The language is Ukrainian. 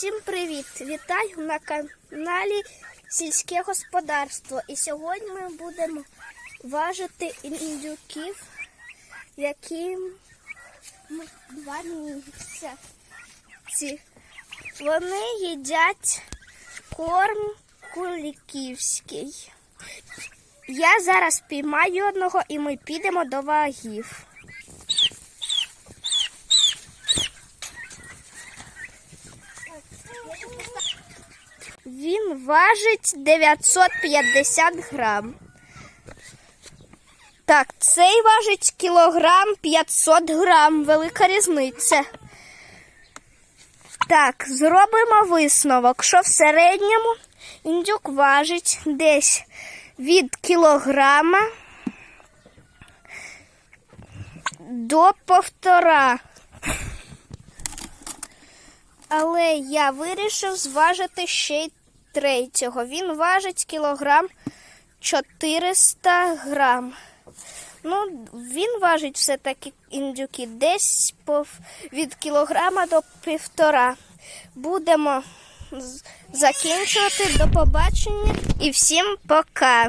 Усім привіт! Вітаю на каналі Сільське господарство. І сьогодні ми будемо важити індюків, яким два місяці. Вони їдять корм куліківський. Я зараз піймаю одного і ми підемо до вагів. Він важить 950 грам. Так, цей важить кілограм 500 грам. Велика різниця. Так, зробимо висновок, що в середньому індюк важить десь від кілограма до півтора. Але я вирішив зважити ще й третього. Він важить кілограм 400 грам. Ну, він важить все-таки індюки десь від кілограма до півтора. Будемо закінчувати. До побачення і всім пока.